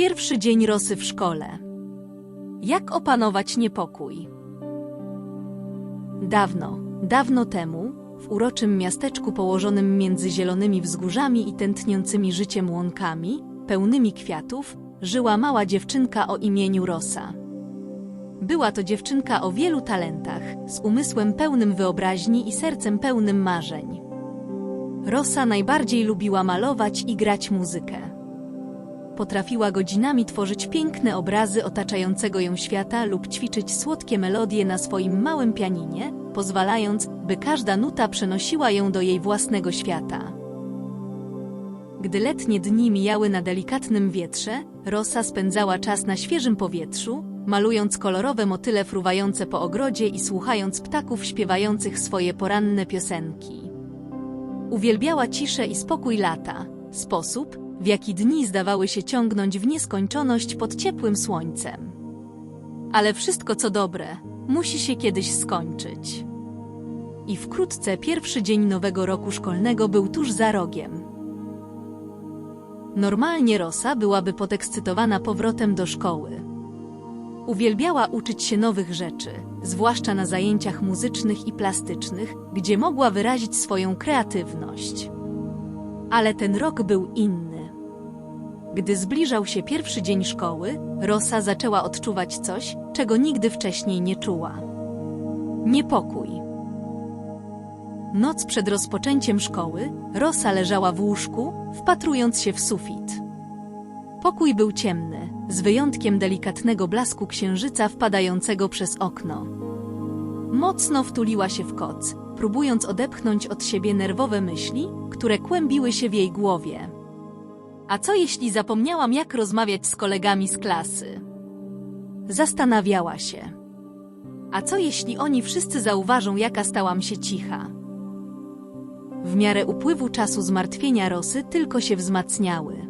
Pierwszy dzień Rosy w szkole. Jak opanować niepokój? Dawno, dawno temu, w uroczym miasteczku położonym między zielonymi wzgórzami i tętniącymi życiem łąkami, pełnymi kwiatów, żyła mała dziewczynka o imieniu Rosa. Była to dziewczynka o wielu talentach, z umysłem pełnym wyobraźni i sercem pełnym marzeń. Rosa najbardziej lubiła malować i grać muzykę. Potrafiła godzinami tworzyć piękne obrazy otaczającego ją świata lub ćwiczyć słodkie melodie na swoim małym pianinie, pozwalając, by każda nuta przenosiła ją do jej własnego świata. Gdy letnie dni mijały na delikatnym wietrze, Rosa spędzała czas na świeżym powietrzu, malując kolorowe motyle fruwające po ogrodzie i słuchając ptaków śpiewających swoje poranne piosenki. Uwielbiała ciszę i spokój lata, sposób, w jaki dni zdawały się ciągnąć w nieskończoność pod ciepłym słońcem. Ale wszystko co dobre, musi się kiedyś skończyć. I wkrótce pierwszy dzień nowego roku szkolnego był tuż za rogiem. Normalnie Rosa byłaby podekscytowana powrotem do szkoły. Uwielbiała uczyć się nowych rzeczy, zwłaszcza na zajęciach muzycznych i plastycznych, gdzie mogła wyrazić swoją kreatywność. Ale ten rok był inny. Gdy zbliżał się pierwszy dzień szkoły, Rosa zaczęła odczuwać coś, czego nigdy wcześniej nie czuła. Niepokój. Noc przed rozpoczęciem szkoły, Rosa leżała w łóżku, wpatrując się w sufit. Pokój był ciemny, z wyjątkiem delikatnego blasku księżyca wpadającego przez okno. Mocno wtuliła się w koc, próbując odepchnąć od siebie nerwowe myśli, które kłębiły się w jej głowie. A co jeśli zapomniałam, jak rozmawiać z kolegami z klasy? Zastanawiała się. A co jeśli oni wszyscy zauważą, jaka stałam się cicha? W miarę upływu czasu zmartwienia Rosy tylko się wzmacniały.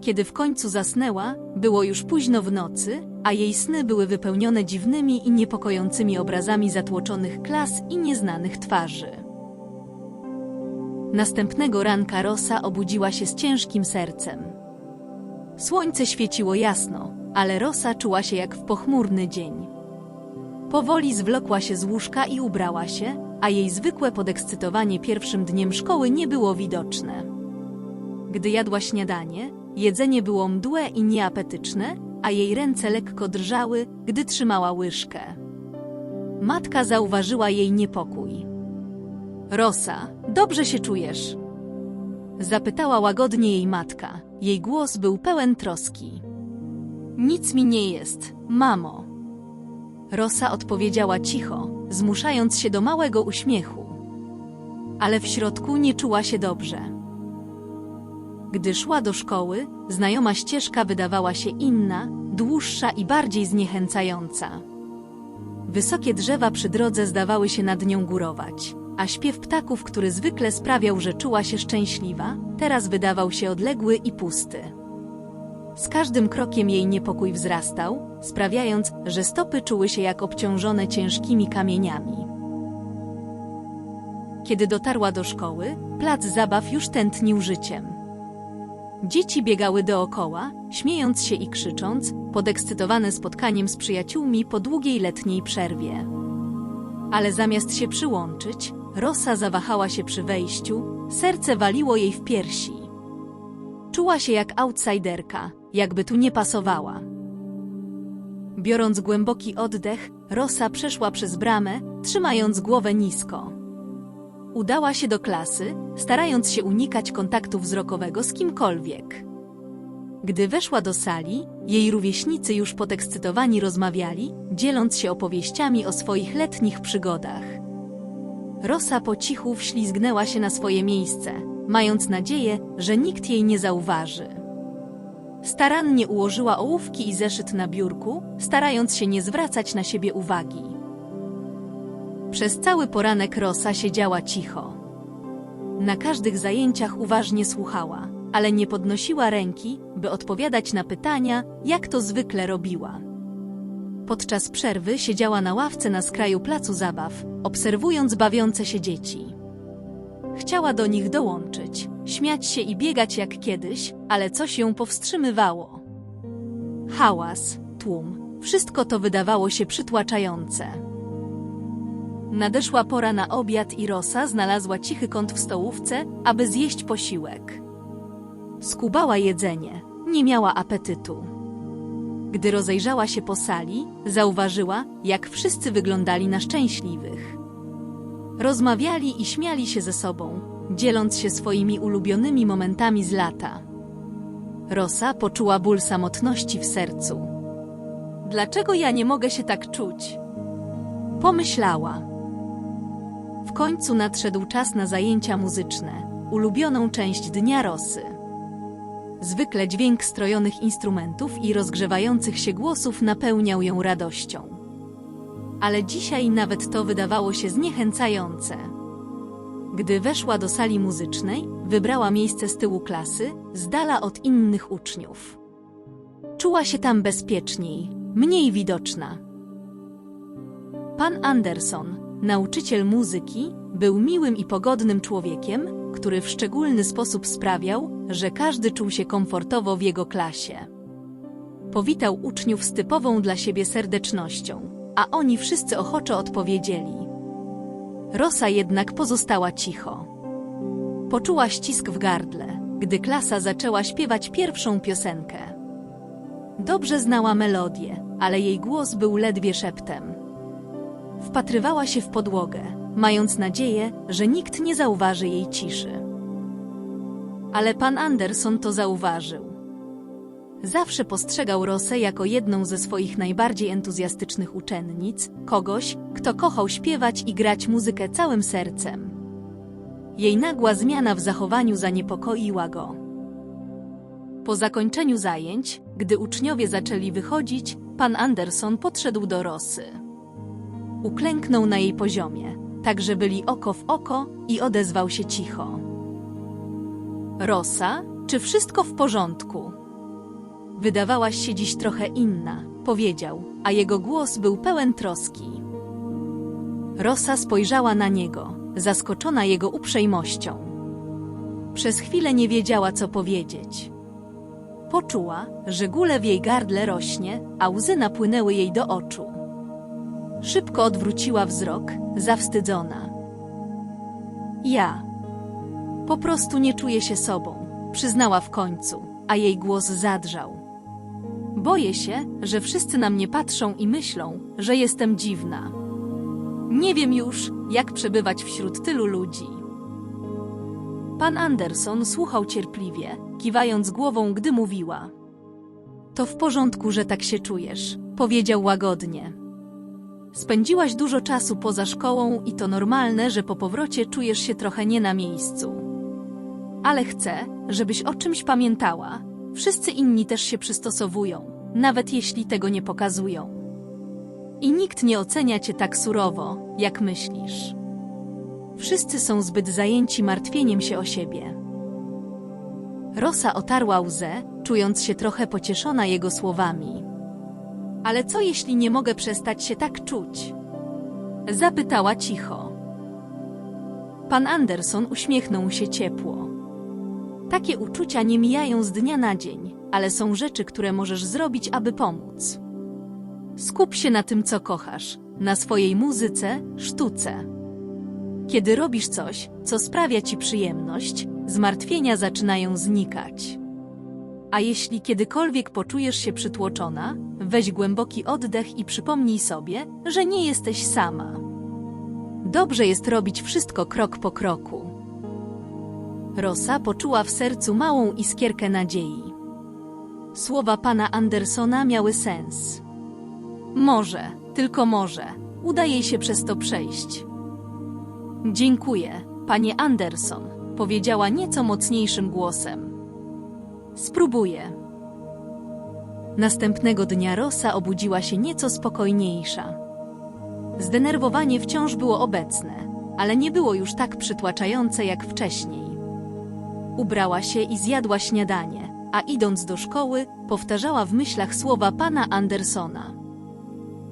Kiedy w końcu zasnęła, było już późno w nocy, a jej sny były wypełnione dziwnymi i niepokojącymi obrazami zatłoczonych klas i nieznanych twarzy. Następnego ranka Rosa obudziła się z ciężkim sercem. Słońce świeciło jasno, ale Rosa czuła się jak w pochmurny dzień. Powoli zwlokła się z łóżka i ubrała się, a jej zwykłe podekscytowanie pierwszym dniem szkoły nie było widoczne. Gdy jadła śniadanie, jedzenie było mdłe i nieapetyczne, a jej ręce lekko drżały, gdy trzymała łyżkę. Matka zauważyła jej niepokój. Rosa, dobrze się czujesz? Zapytała łagodnie jej matka. Jej głos był pełen troski. Nic mi nie jest, mamo. Rosa odpowiedziała cicho, zmuszając się do małego uśmiechu. Ale w środku nie czuła się dobrze. Gdy szła do szkoły, znajoma ścieżka wydawała się inna, dłuższa i bardziej zniechęcająca. Wysokie drzewa przy drodze zdawały się nad nią górować, a śpiew ptaków, który zwykle sprawiał, że czuła się szczęśliwa, teraz wydawał się odległy i pusty. Z każdym krokiem jej niepokój wzrastał, sprawiając, że stopy czuły się jak obciążone ciężkimi kamieniami. Kiedy dotarła do szkoły, plac zabaw już tętnił życiem. Dzieci biegały dookoła, śmiejąc się i krzycząc, podekscytowane spotkaniem z przyjaciółmi po długiej letniej przerwie. Ale zamiast się przyłączyć, Rosa zawahała się przy wejściu, serce waliło jej w piersi. Czuła się jak outsiderka, jakby tu nie pasowała. Biorąc głęboki oddech, Rosa przeszła przez bramę, trzymając głowę nisko. Udała się do klasy, starając się unikać kontaktu wzrokowego z kimkolwiek. Gdy weszła do sali, jej rówieśnicy już podekscytowani rozmawiali, dzieląc się opowieściami o swoich letnich przygodach. Rosa po cichu wślizgnęła się na swoje miejsce, mając nadzieję, że nikt jej nie zauważy. Starannie ułożyła ołówki i zeszyt na biurku, starając się nie zwracać na siebie uwagi. Przez cały poranek Rosa siedziała cicho. Na każdych zajęciach uważnie słuchała, ale nie podnosiła ręki, by odpowiadać na pytania, jak to zwykle robiła. Podczas przerwy siedziała na ławce na skraju placu zabaw, obserwując bawiące się dzieci. Chciała do nich dołączyć, śmiać się i biegać jak kiedyś, ale coś ją powstrzymywało. hałas, tłum. Wszystko to wydawało się przytłaczające. Nadeszła pora na obiad i Rosa znalazła cichy kąt w stołówce, aby zjeść posiłek. Skubała jedzenie, nie miała apetytu. Gdy rozejrzała się po sali, zauważyła, jak wszyscy wyglądali na szczęśliwych. Rozmawiali i śmiali się ze sobą, dzieląc się swoimi ulubionymi momentami z lata. Rosa poczuła ból samotności w sercu. Dlaczego ja nie mogę się tak czuć? Pomyślała. W końcu nadszedł czas na zajęcia muzyczne, ulubioną część dnia Rosy. Zwykle dźwięk strojonych instrumentów i rozgrzewających się głosów napełniał ją radością. Ale dzisiaj nawet to wydawało się zniechęcające. Gdy weszła do sali muzycznej, wybrała miejsce z tyłu klasy, z dala od innych uczniów. Czuła się tam bezpieczniej, mniej widoczna. Pan Anderson, nauczyciel muzyki, był miłym i pogodnym człowiekiem, który w szczególny sposób sprawiał, że każdy czuł się komfortowo w jego klasie. Powitał uczniów z typową dla siebie serdecznością, a oni wszyscy ochoczo odpowiedzieli. Rosa jednak pozostała cicho. Poczuła ścisk w gardle, gdy klasa zaczęła śpiewać pierwszą piosenkę. Dobrze znała melodię, ale jej głos był ledwie szeptem. Wpatrywała się w podłogę, mając nadzieję, że nikt nie zauważy jej ciszy. Ale pan Anderson to zauważył. Zawsze postrzegał Rosę jako jedną ze swoich najbardziej entuzjastycznych uczennic, kogoś, kto kochał śpiewać i grać muzykę całym sercem. Jej nagła zmiana w zachowaniu zaniepokoiła go. Po zakończeniu zajęć, gdy uczniowie zaczęli wychodzić, pan Anderson podszedł do Rosy. Uklęknął na jej poziomie, tak że byli oko w oko i odezwał się cicho. Rosa, czy wszystko w porządku? Wydawałaś się dziś trochę inna, powiedział, a jego głos był pełen troski. Rosa spojrzała na niego, zaskoczona jego uprzejmością. Przez chwilę nie wiedziała, co powiedzieć. Poczuła, że gule w jej gardle rośnie, a łzy napłynęły jej do oczu. Szybko odwróciła wzrok, zawstydzona. Ja. Po prostu nie czuję się sobą, przyznała w końcu, a jej głos zadrżał. Boję się, że wszyscy na mnie patrzą i myślą, że jestem dziwna. Nie wiem już, jak przebywać wśród tylu ludzi. Pan Anderson słuchał cierpliwie, kiwając głową, gdy mówiła. To w porządku, że tak się czujesz, powiedział łagodnie. Spędziłaś dużo czasu poza szkołą i to normalne, że po powrocie czujesz się trochę nie na miejscu. Ale chcę, żebyś o czymś pamiętała. Wszyscy inni też się przystosowują, nawet jeśli tego nie pokazują. I nikt nie ocenia cię tak surowo, jak myślisz. Wszyscy są zbyt zajęci martwieniem się o siebie. Rosa otarła łzę, czując się trochę pocieszona jego słowami. Ale co jeśli nie mogę przestać się tak czuć? Zapytała cicho. Pan Anderson uśmiechnął się ciepło. Takie uczucia nie mijają z dnia na dzień, ale są rzeczy, które możesz zrobić, aby pomóc. Skup się na tym, co kochasz, na swojej muzyce, sztuce. Kiedy robisz coś, co sprawia ci przyjemność, zmartwienia zaczynają znikać. A jeśli kiedykolwiek poczujesz się przytłoczona, weź głęboki oddech i przypomnij sobie, że nie jesteś sama. Dobrze jest robić wszystko krok po kroku. Rosa poczuła w sercu małą iskierkę nadziei. Słowa pana Andersona miały sens. Może, tylko może, uda jej się przez to przejść. Dziękuję, panie Anderson, powiedziała nieco mocniejszym głosem. Spróbuję. Następnego dnia Rosa obudziła się nieco spokojniejsza. Zdenerwowanie wciąż było obecne, ale nie było już tak przytłaczające jak wcześniej. Ubrała się i zjadła śniadanie, a idąc do szkoły, powtarzała w myślach słowa pana Andersona.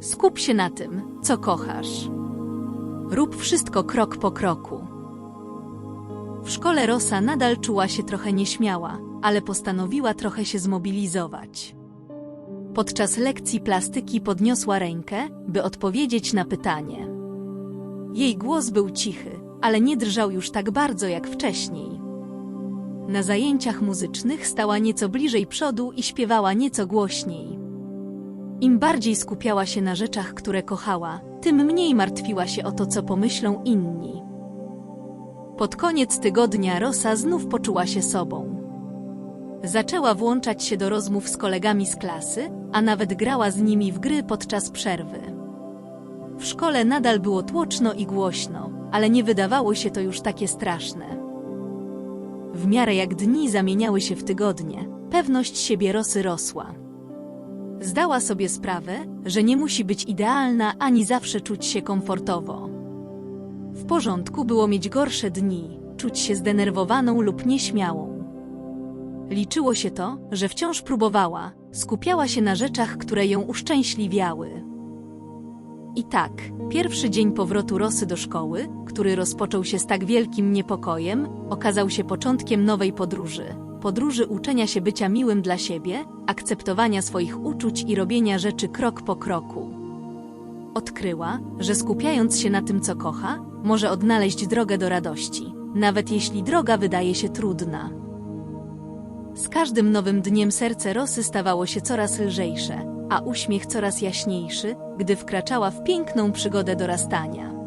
Skup się na tym, co kochasz. Rób wszystko krok po kroku. W szkole Rosa nadal czuła się trochę nieśmiała, ale postanowiła trochę się zmobilizować. Podczas lekcji plastyki podniosła rękę, by odpowiedzieć na pytanie. Jej głos był cichy, ale nie drżał już tak bardzo jak wcześniej. Na zajęciach muzycznych stała nieco bliżej przodu i śpiewała nieco głośniej. Im bardziej skupiała się na rzeczach, które kochała, tym mniej martwiła się o to, co pomyślą inni. Pod koniec tygodnia Rosa znów poczuła się sobą. Zaczęła włączać się do rozmów z kolegami z klasy, a nawet grała z nimi w gry podczas przerwy. W szkole nadal było tłoczno i głośno, ale nie wydawało się to już takie straszne. W miarę jak dni zamieniały się w tygodnie, pewność siebie Rosy rosła. Zdała sobie sprawę, że nie musi być idealna ani zawsze czuć się komfortowo. W porządku było mieć gorsze dni, czuć się zdenerwowaną lub nieśmiałą. Liczyło się to, że wciąż próbowała, skupiała się na rzeczach, które ją uszczęśliwiały. I tak, pierwszy dzień powrotu Rosy do szkoły, który rozpoczął się z tak wielkim niepokojem, okazał się początkiem nowej podróży. Podróży uczenia się bycia miłym dla siebie, akceptowania swoich uczuć i robienia rzeczy krok po kroku. Odkryła, że skupiając się na tym, co kocha, może odnaleźć drogę do radości, nawet jeśli droga wydaje się trudna. Z każdym nowym dniem serce Rosy stawało się coraz lżejsze, a uśmiech coraz jaśniejszy, gdy wkraczała w piękną przygodę dorastania.